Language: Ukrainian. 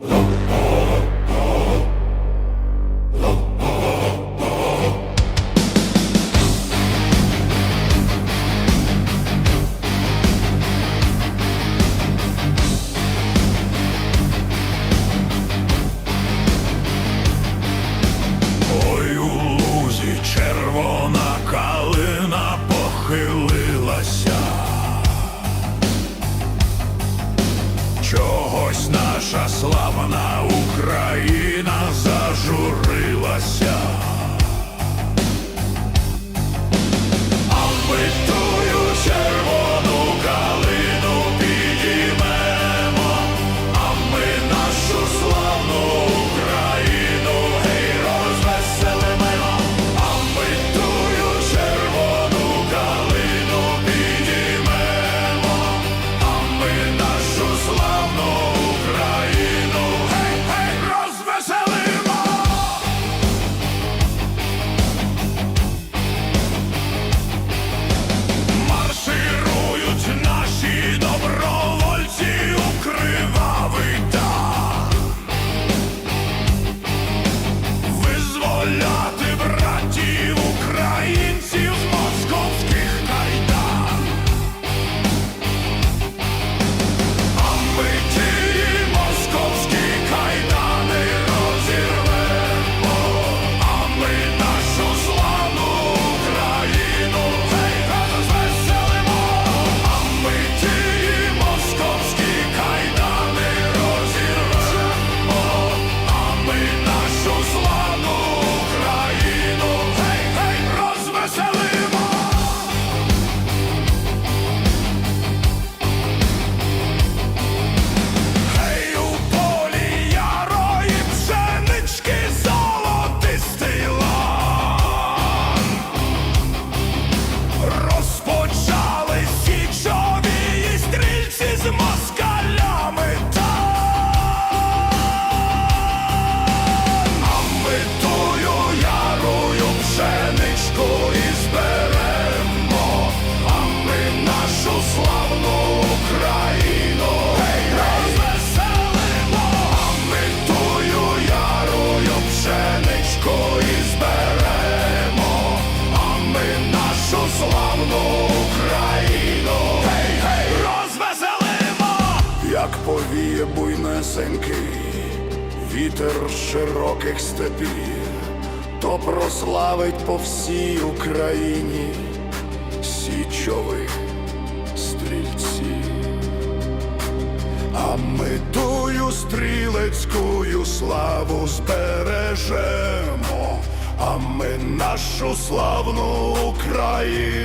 you. Ось наша славна Україна зажурилася. alone skin. віє буйнесенький, вітер широких степів, то прославить по всій Україні січових стрільців, а ми тую стрілецькую славу збережемо, а ми нашу славну Україну.